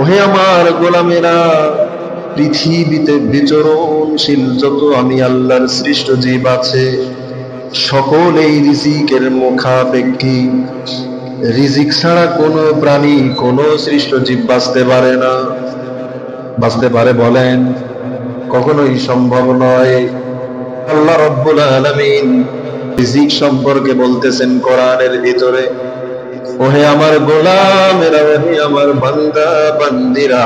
ওহে আমার গোলামেরা, পৃথিবীতে বিচরণশীল যত আমি আল্লাহর সৃষ্ট জীব আছে, সকলেই রিজিকের মুখাপেক্ষী। রিজিক ছাড়া কোনো প্রাণী, কোনো সৃষ্ট জীব বাঁচতে পারে না। বাঁচতে পারে বলেন, কখনোই সম্ভব নয়। আল্লাহ রব্বুল আলামিন রিজিক সম্পর্কে বলতেছেন কোরআনের ভিতরে। ওহে আমার গোলামেরা, ওহে আমার বান্দা, বান্দিরা,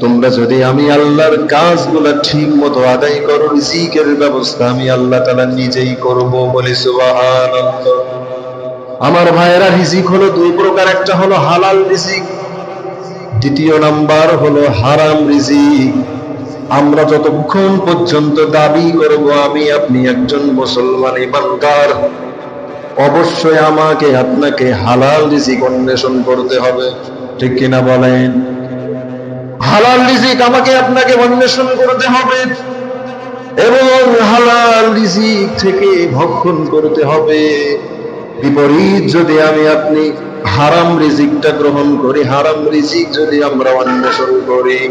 তোমরা যদি আমি আল্লাহর কাজগুলো ঠিক মতো আদায় করো, রিজিকের ব্যবস্থা আমি আল্লাহ তাআলা নিজেই করব বলি আমার ভাইয়েরা, রিজিক হলো দুই প্রকার, একটা হলো হালাল রিজিক, দ্বিতীয় নাম্বার হলো হারাম রিজিক। আমরা যতক্ষণ পর্যন্ত দাবি করব, আমি আপনি একজন মুসলমান ইমানদার অবশ্যই আমাকে আপনাকে হালাল রিজিক অন্বেষণ করতে হবে। ঠিক কিনা বলেন? হালাল রিজিক আমাকে আপনাকে অন্বেষণ করতে হবে এবং হালাল রিজিক থেকে ভক্ষণ করতে হবে। বিপরীত যদি আমি আপনি হারাম রিজিকটা গ্রহণ করি, হারাম রিজিক যদি আমরা অন্বেষণ করি,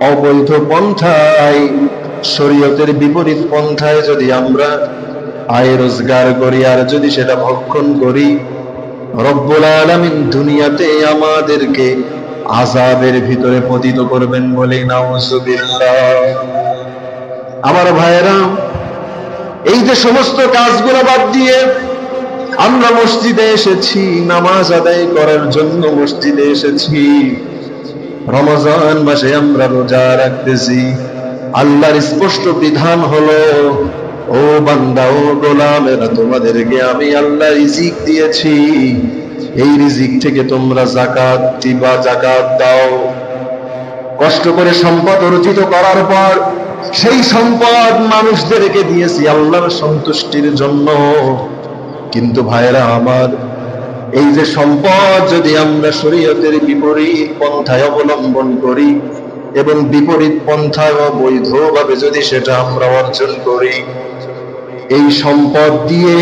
অবৈধ পন্থায়, শরীয়তের বিপরীত পন্থায় যদি আমরা আয় রোজগার করি, আর যদি সেটা ভক্ষণ করি, রব্বুল আলামিন দুনিয়াতে আমাদেরকে আজাবের ভিতরে পতিত করবেন বলে আমার ভাইয়েরা, এই যে সমস্ত কাজগুলো বাদ দিয়ে আমরা মসজিদে এসেছি, নামাজ আদায় করার জন্য মসজিদে এসেছি। রমজান মাসে আমরা রোজা রাখতেছি। আল্লাহর স্পষ্ট বিধান হলো ও বান্দা, ও গোলামেরা, তোমাদেরকে আমি আল্লাহ রিজিক দিয়েছি। এই রিজিক থেকে তোমরা জাকাত দিবা জাকাত দাও। কষ্ট করে সম্পদ অর্জিত করার পর সেই সম্পদ মানুষদেরকে দিয়েছি আল্লাহর সন্তুষ্টির জন্য। কিন্তু ভাইরা আমার, এই যে সম্পদ যদি আমরা শরীয়তের বিপরীত পন্থায় অবলম্বন করি এবং বিপরীত পন্থায় অবৈধভাবে যদি সেটা আমরা অর্জন করি এই সম্পদ দিয়ে,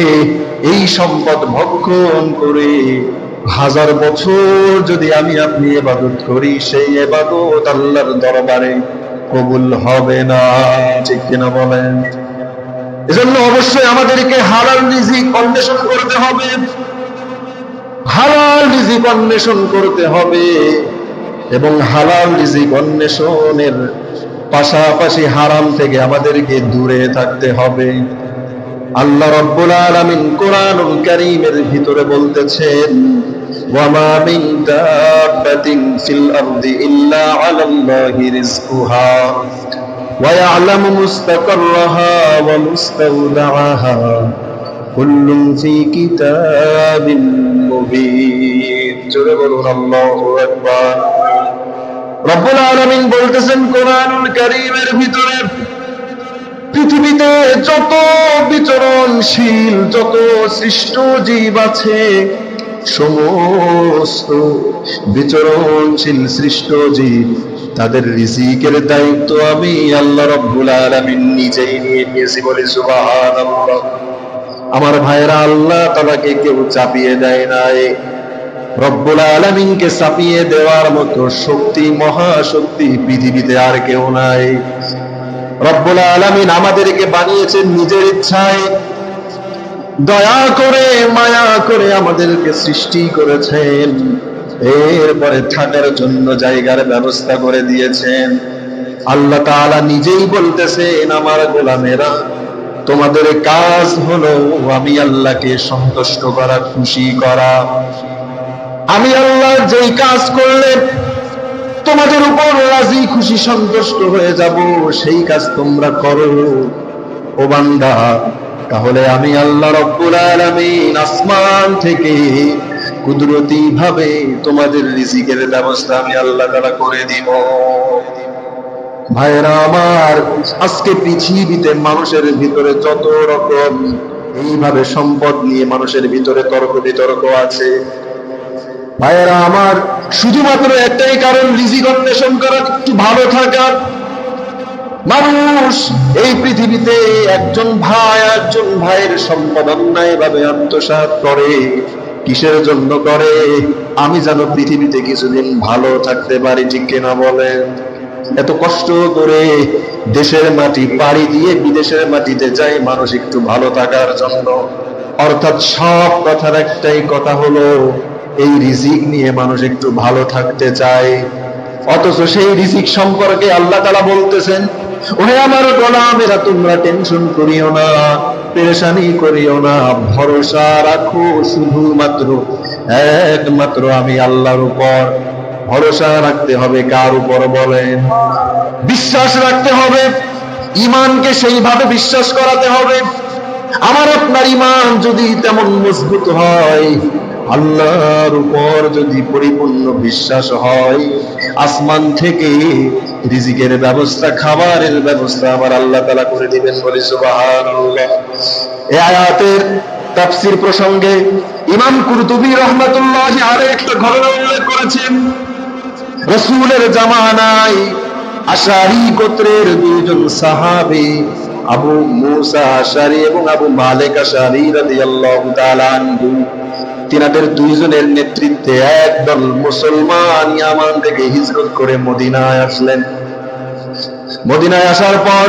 এই সম্পদ ভক্ষণ করে হাজার বছর যদি আমি আপনি এবাদত করি, সেই এবাদত আল্লাহর দরবারে কবুল হবে না। ঠিক কিনা বলেন? এজন্য অবশ্যই আমাদেরকে হালাল রিজিক অন্বেষণ করতে হবে। হালাল রিজিক অন্বেষণ করতে হবে এবং হালাল রিজিক অন্বেষণের পাশাপাশি হারাম থেকে আমাদেরকে দূরে থাকতে হবে। আল্লাহ রব্বুল আলামিন কোরআনুল কারীমের ভিতরে বলতেছেন, ওয়ামা মিন দাব্বাতিন ফিল আরদি ইল্লা আলাল্লাহি রিজকুহা মুস্তাকাররাহা ওয়া মুস্তাওদাআহা কুল্লুন ফি কিতাবিন মুবিন। জোরে বলুন, আল্লাহু আকবার। রব্বুল আলামিন বলতেছেন, কোরআনুল কারীমের পৃথিবীতে যত বিচরণশীল, যত সৃষ্ট জীব আছে, সমস্ত বিচরণশীল, সৃষ্ট জীব, তাদের রিজিকের দায়িত্ব আমি আল্লাহ রব্বুল আলামিন নিজেই নিয়ে নিয়েছি বলে সুবহানাল্লাহ। আমার ভাইরা আল্লাহ তালাকে কেউ চাপিয়ে দেয় নাই। রব্বুল আলামিনকে চাপিয়ে দেওয়ার মতো শক্তি, মহাশক্তি পৃথিবীতে আর কেউ নাই। রব্বুল আলামিন আমাদেরকে বানিয়েছেন নিজের ইচ্ছায়। দয়া করে, মায়া করে আমাদেরকে সৃষ্টি করেছেন। এরপরে থাকার জন্য জায়গার ব্যবস্থা করে দিয়েছেন। আল্লাহ তাআলা নিজেই বলতেছেন, আমার গোলামেরা, তোমাদের কাজ হলো আমি আল্লাহকে সন্তুষ্ট করা, খুশি করা। আমি আল্লাহ যেই কাজ করলে তোমাদের উপর রাজি খুশি সন্তুষ্ট হয়ে যাব, সেই কাজ তোমরা করো। ও বান্দা, তাহলে আমি আল্লাহ রব্বুল আলামিন আসমান থেকে কুদরতি ভাবে তোমাদের রিজিকের ব্যবস্থা আমি আল্লাহ তাআলা করে দিব। ভাইরা আমার, আজকে পৃথিবীতে মানুষের ভিতরে যত রকম এইভাবে সম্পদ নিয়ে মানুষের ভিতরে তর্ক বিতর্ক আছে ভাইয়েরা, আমার শুধুমাত্র একটাই কারণ, রিজিক অন্বেষণ করা, একটু ভালো থাকা। মানুষ এই পৃথিবীতে একজন ভাই একজন ভাইয়ের সম্পদ অন্যায় ভাবে আত্মসাৎ করে, কিসের জন্য করে? আমি যেন পৃথিবীতে কিছুদিন ভালো থাকতে পারি, ঠিক কিনা বলেন? এত কষ্ট করে দেশের মাটি, পাড়ি দিয়ে বিদেশের মাটিতে যায় মানুষ একটু ভালো থাকার জন্য। অর্থাৎ সব কথার একটাই কথা হলো এই রিজিক নিয়ে মানুষ একটু ভালো থাকতে চায়। অথচ সেই রিজিক সম্পর্কে আল্লাহ তালা বলতেছেন, ওহে আমার গোলামেরা, তোমরা টেনশন করিও না, পেরেশানি করিও না, ভরসা রাখো শুধুমাত্র, একমাত্র আমি আল্লাহর উপর। ভরসা রাখতে হবে কার উপর বলেন? বিশ্বাস রাখতে হবে ইমানকে সেইভাবে বিশ্বাস করাতে হবে। আমার আপনার ইমান যদি তেমন মজবুত হয় আল্লাহর উপর যদি পরিপূর্ণ বিশ্বাস হয়, আসমান থেকে রিজিকের ব্যবস্থা, খাবারের ব্যবস্থা আমার আল্লাহ তালা করে দিবেন বলে আয়াতের তাফসির প্রসঙ্গে ইমাম কুরতুবী রহমাতুল্লাহ আরও একটা ঘটনা উল্লেখ করেছেন। রসুলের জামানায় আশারি গোত্রের দুইজন সাহাবী আবু মুসা আশারি এবং আবু মালিক আশারি রাদিয়াল্লাহু তাআলা আনহু। তিনাদের দুইজনের নেতৃত্বে একদল মুসলমান ইয়ামান থেকে হিজরত করে মদিনায় আসলেন। মদিনায় আসার পর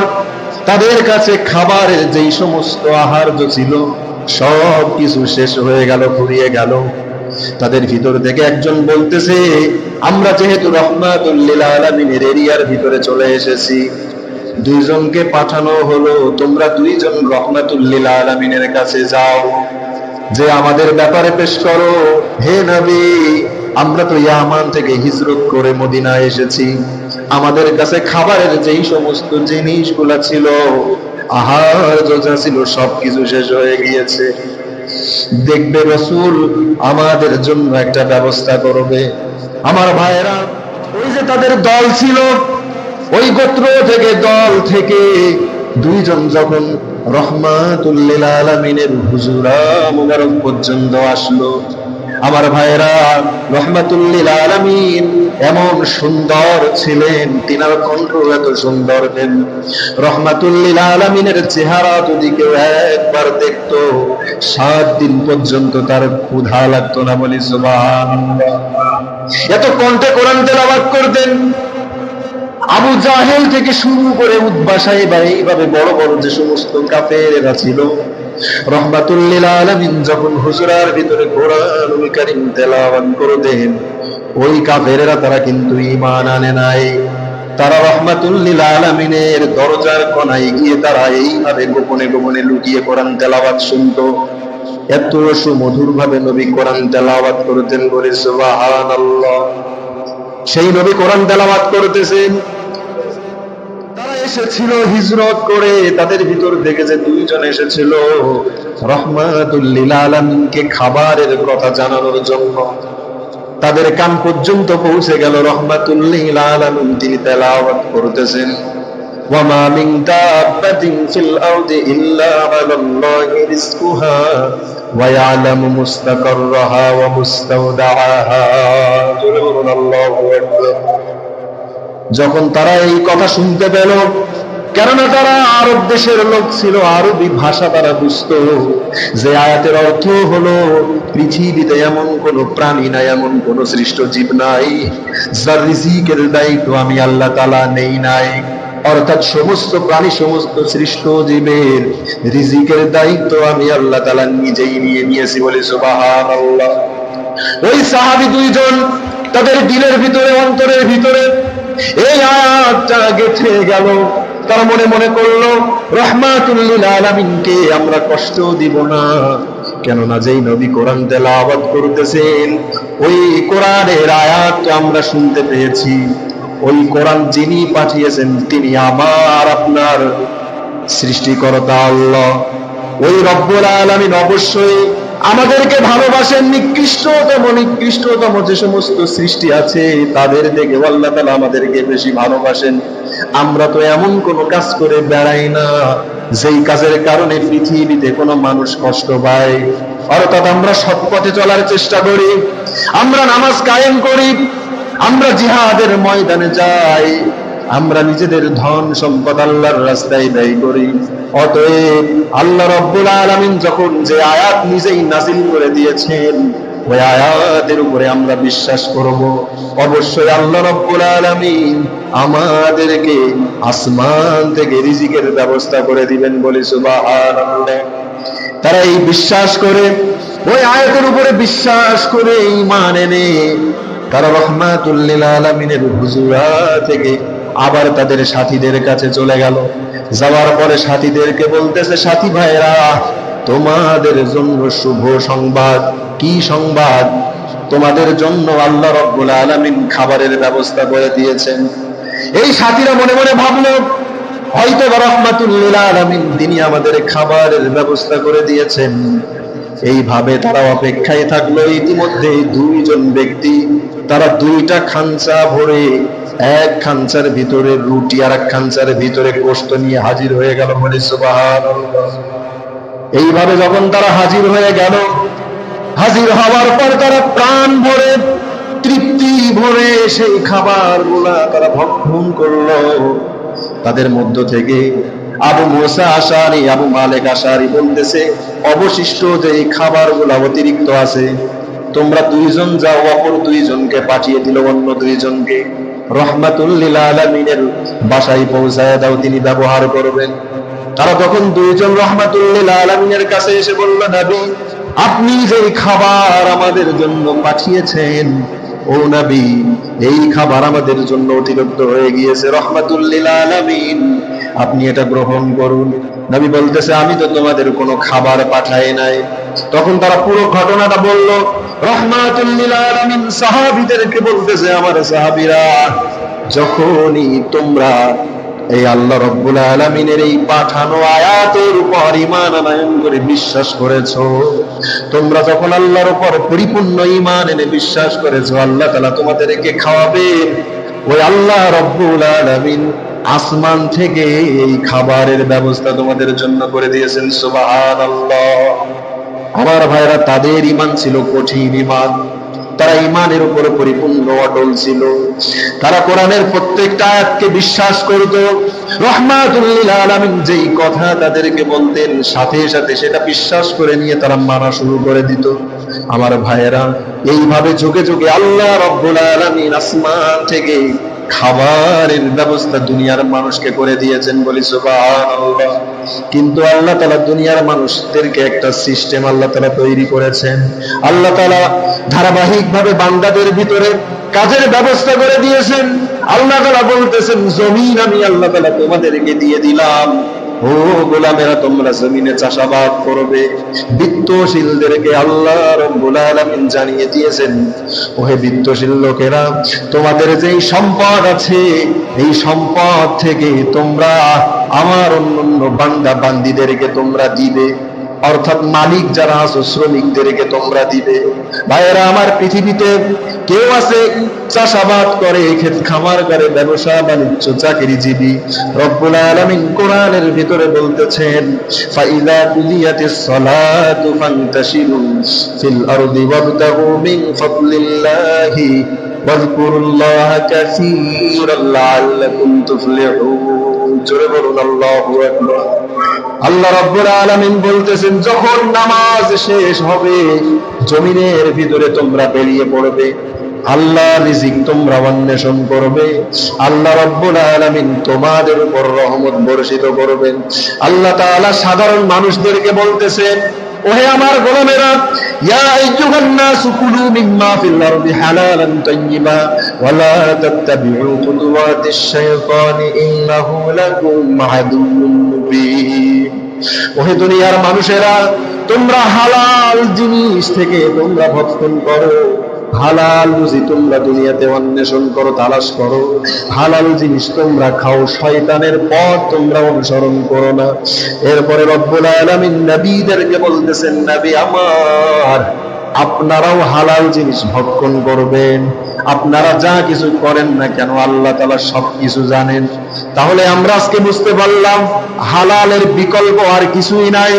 তাদের কাছে খাবারের যেই সমস্ত আহার্য ছিল, সব কিছু শেষ হয়ে গেল, ফুরিয়ে গেল। তাদের ভিতর থেকে একজন বলতেছে, আমরা যেহেতু রহমাতুল্লিল আলমিনের এরিয়ার ভিতরে চলে এসেছি দুইজনকে পাঠানো হলো, তোমরা দুইজন রহমাতুল্লিল আলমিনের কাছে যাও। যে আমাদের ব্যাপারে পেশ করো। হে নবী, আমরা তো ইয়ামান থেকে হিজরত করে মদিনায় এসেছি। আমাদের কাছে খাবারের যেই সমস্ত জিনিসগুলা ছিল, আহার, যা ছিল, সবকিছু শেষ হয়ে গিয়েছে। দেখবে রসুল আমাদের জন্য একটা ব্যবস্থা করবে। আমার ভাইয়েরা, ওই যে তাদের দল ছিল ওই গোত্র থেকে দল থেকে দুইজন যখন রহমাতুল্লিল আলমিনের হুজুরা পর্যন্ত আসলো, আমার ভাইয়েরা রহমাতুল্লিল আলমিন এমন সুন্দর ছিলেন, তিনার কণ্ঠ এত সুন্দর দেন রহমাতুল্লিল আলমিনের চেহারা যদি কেউ একবার দেখতো, সাত দিন পর্যন্ত তার ক্ষুধা লাগতো না বলি সুবহানাল্লাহ। এত কণ্ঠে কোরআন তেলাওয়াত করতেন আবু জাহেল থেকে শুরু করে উদ্বাসায় বা এইভাবে বড় বড় যে সমস্ত কাফেরেরা ছিল, রহমাতুল্লিল তারা গোপনে গোপনে লুকিয়ে শুনতো। এত সুমধুর ভাবে নবী কোরআন তেলাওয়াত করতেন বলে সুবহানাল্লাহ। সেই নবী কোরআন তেলাবাদ করতেছেন। তারা এসেছিল হিজরত করে, তাদের ভিতর থেকে যে দুইজন এসেছিল। রহমাতুল্লিল আলমকে খাবারের কথা জানানোর জন্য। তাদের কান পর্যন্ত পৌঁছে গেল রহমাতুল্লিল আলম তিনি তেলাওয়াত করতেছেন। وما من دابة في الأرض إلا على الله رزقها ويعلم مستقرها ومستودعها الله أكبر যখন তারা এই কথা শুনতে পেল কেননা তারা আরব দেশের লোক ছিল আরবি ভাষা তারা বুঝত যে আয়াতের অর্থ হলো পৃথিবীতে এমন কোন প্রাণী নাই এমন কোন সৃষ্ট জীব নাই যার রিজিকের দায়িত্ব আমি আল্লাহ তালা নেই নাই অর্থাৎ সমস্ত প্রাণী, সমস্ত সৃষ্ট জীবের রিজিকের দায়িত্ব আমি আল্লাহ তালা নিজেই নিয়ে নিয়েছি বলে আল্লাহ ওই সাহাবি দুইজন তাদের দিলের ভিতরে, অন্তরের ভিতরে এই আয়াতটা গেথে গেল। তারা মনে মনে করল রহমাতুল্লিল আলামিনকে আমরা কষ্ট দিব না। কেননা যেই নবী কোরআন তেলাওয়াত করতেছেন, ওই কোরআনের আয়াতটা আমরা শুনতে পেয়েছি। ওই কোরআন যিনি পাঠিয়েছেন, তিনি আমার আপনার সৃষ্টিকর্তা আল্লাহ। ওই রব্বুল আলামিন অবশ্যই আমাদেরকে ভালোবাসেন, নিকৃষ্টতম নিকৃষ্টতম যে সমস্ত সৃষ্টি আছে, তাদের দেখে আল্লাহ তালা আমাদেরকে বেশি ভালোবাসেন। আমরা তো এমন কোন কাজ করে বেড়াই না, যেই কাজের কারণে পৃথিবীতে কোনো মানুষ কষ্ট পায়। অর্থাৎ আমরা সৎ পথে চলার চেষ্টা করি, আমরা নামাজ কায়েম করি আমরা জিহাদের ময়দানে যাই, আমরা নিজেদের ধন সম্পদ আল্লাহর রাস্তায় ব্যয় করি। অতএব আল্লাহ রব্বুল আলামিন যখন যে আয়াত নিজেই নাজিল করে দিয়েছেন, ওই আয়াতের উপরে আমরা বিশ্বাস করব। অবশ্যই আল্লাহ রব্বুল আলামিন আমাদেরকে আসমান থেকে রিজিকের ব্যবস্থা করে দিবেন বলে সুবহানাল্লাহ। তারা এই বিশ্বাস করে, ওই আয়াতের উপরে বিশ্বাস করে ঈমান এনে তারা রহমাতুল্লিল আলামিনের হুজুরা থেকে। আবার তাদের সাথীদের কাছে চলে গেল। যাওয়ার পরে সাথীদেরকে বলতেছে, সাথী ভাইরা তোমাদের জন্য শুভ সংবাদ। কি সংবাদ? তোমাদের জন্য আল্লাহ রব্বুল আলামিন খাবারের ব্যবস্থা করে দিয়েছেন। এই সাথীরা মনে মনে ভাবলো, হয়তো রহমাতুল্লিল আলামিন তিনি আমাদের খাবারের ব্যবস্থা করে দিয়েছেন। এইভাবে তারা অপেক্ষায় থাকল। ইতিমধ্যে দুইজন ব্যক্তি, তারা দুইটা খাঞ্চা ভরে এক খাঞ্চার ভিতরে রুটি আর এক খাঞ্চার ভিতরে গোস্ত নিয়ে হাজির হয়ে গেল বলে সুবহানাল্লাহ। এইভাবে যখন তারা হাজির হয়ে গেল, হাজির হওয়ার পর তারা প্রাণ ভরে, তৃপ্তি ভরে সেই খাবারগুলা তারা ভক্ষণ করল। তাদের মধ্য থেকে আবু মোসা আশারি, আবু মালেক আশারি বলতেছে, অবশিষ্ট যে এই খাবারগুলা অতিরিক্ত আছে, তোমরা দুইজন যাও, অপর দুইজনকে পাঠিয়ে দিল, অন্য দুইজনকে। আলমিনের বাসায় পৌঁছায় দাও, তিনি ব্যবহার করবেন। তারা তখন দুইজন রহমাতুল্লিল আলমিনের কাছে এসে বলল, নবী, আপনি যে খাবার আমাদের জন্য পাঠিয়েছেন ও নবী, এই খাবার আমাদের জন্য অতিরিক্ত হয়ে গিয়েছে। রহমাতুল্লিল আপনি এটা গ্রহণ করুন। নবী বলতেছে, আমি তো তোমাদের কোনো খাবার পাঠাই নাই। তখন তারা পুরো ঘটনাটা বলল রহমাতুল্লিল আলামিন সাহাবীদেরকে বলতেছে, আমার সাহাবিরা, যখনই তোমরা এই আল্লাহ রব্বুল আলমিনের এই পাঠানো আয়াতের উপর ইমান আনায়ন করে বিশ্বাস করেছ। তোমরা যখন আল্লাহর উপর পরিপূর্ণ ইমান এনে বিশ্বাস করেছ, আল্লাহ তালা তোমাদেরকে খাওয়াবে। ওই আল্লাহ রব্বুল আলমিন আসমান থেকে এই খাবারের ব্যবস্থা তোমাদের জন্য করে দিয়েছেন সুবাহ আমার ভাইরা, তাদের ইমান ছিল কঠিন ইমান তারা ইমানের উপরে পরিপূর্ণ অটল ছিল। তারা কোরআনের প্রত্যেকটা আয়াতকে বিশ্বাস করত। রহমাতুল্লিল আলমিন যেই কথা তাদেরকে বলতেন, সাথে সাথে সেটা বিশ্বাস করে নিয়ে তারা মানা শুরু করে দিত। আমার ভাইয়েরা, এইভাবে ঝুঁকে ঝুঁকে আল্লাহ রব্বুল আলামিন আসমান থেকে খাবারের ব্যবস্থা দুনিয়ার মানুষকে করে দিয়েছেন বলি কিন্তু আল্লাহ তালা দুনিয়ার মানুষদেরকে একটা সিস্টেম আল্লাহ তালা তৈরি করেছেন। আল্লাহ তালা ধারাবাহিক ভাবে বান্দাদের ভিতরে কাজের ব্যবস্থা করে দিয়েছেন। আল্লাহ তালা বলতেছেন, জমিন আমি আল্লাহ তালা তোমাদেরকে দিয়ে দিলাম। ও গোলামেরা, তোমরা জমিনে চাষাবাদ করবে। বিত্তশীলদেরকে আল্লাহ রব্বুল আলামিন জানিয়ে দিয়েছেন, ওহে বিত্তশীল লোকেরা, তোমাদের যেই সম্পদ আছে, এই সম্পদ থেকে তোমরা আমার অন্য অন্য বান্দা বান্দিদেরকে তোমরা দিবে। অর্থাৎ মালিক যারা আছো শ্রমিকদেরকে তোমরা দিবে। ভাইয়েরা, আমার পৃথিবীতে কেউ আছে, চাষাবাদ করে, ক্ষেত খামার করে, ব্যবসা বাণিজ্য, চাকরিজীবী। রব্বুল আলামিন কোরআনের ভিতরে বলতেছেন, ফাইদা কুলিয়াতিস সালাতু ফান্তাশিরু ফিল আরদি ওয়াবতাগু মিন ফাদলিল্লাহি জোরে বলুন, আল্লাহ আল্লাহ রব্বুল আলমিন বলতেছেন, যখন নামাজ শেষ হবে, জমিনের ভিতরে তোমরা বেরিয়ে পড়বে। আল্লাহ রিজিক তোমরা অন্বেষণ করবে। আল্লাহ রব্বুল আলামিন তোমাদের উপর রহমত বর্ষিত করবেন। আল্লাহ তাআলা সাধারণ মানুষদেরকে বলতেছেন ওহে আমার গোলামেরা, ইয়া আইয়ুহান নাসু কুলু মিম্মা ফিল আরদি হালালান তাইয়্যিবা ওয়া লা তাত্তাবিউ খুতুওয়াতিশ শাইতানি ইন্নাহু লাকুম আদুউম মুবিন। ওহে দুনিয়ার মানুষেরা, তোমরা হালাল জিনিস থেকে তোমরা ভক্ষণ করো। হালাল রুজি তোমরা দুনিয়াতে অন্বেষণ করো, তালাশ করো। হালাল জিনিস তোমরা খাও, শয়তানের পথ তোমরা অনুসরণ করো না। এরপরে রব্বুল আলামিন নবীদেরকে বলতেছেন, নবী আমার, আপনারাও হালাল জিনিস ভক্ষণ করবেন। আপনারা যা কিছু করেন না কেন, আল্লাহ তালা সব কিছু জানেন। তাহলে আমরা আজকে বুঝতে পারলাম, হালালের বিকল্প আর কিছুই নাই।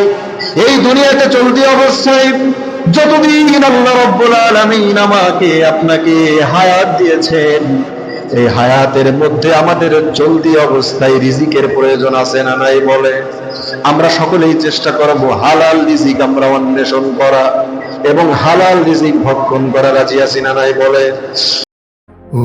এই দুনিয়াতে চলতি অবস্থায় যতদিন আল্লাহ রব্বুল আলামিন আমাকে আপনাকে হায়াত দিয়েছেন, এই হায়াতের মধ্যে আমাদের চলতি অবস্থায় রিজিকের প্রয়োজন আছে না নাই বলে? আমরা সকলেই চেষ্টা করব হালাল রিজিক আমরা অন্বেষণ করা এবং হালাল রিজিক ভক্ষণ করা রাজি আছি না নাই বলে? ও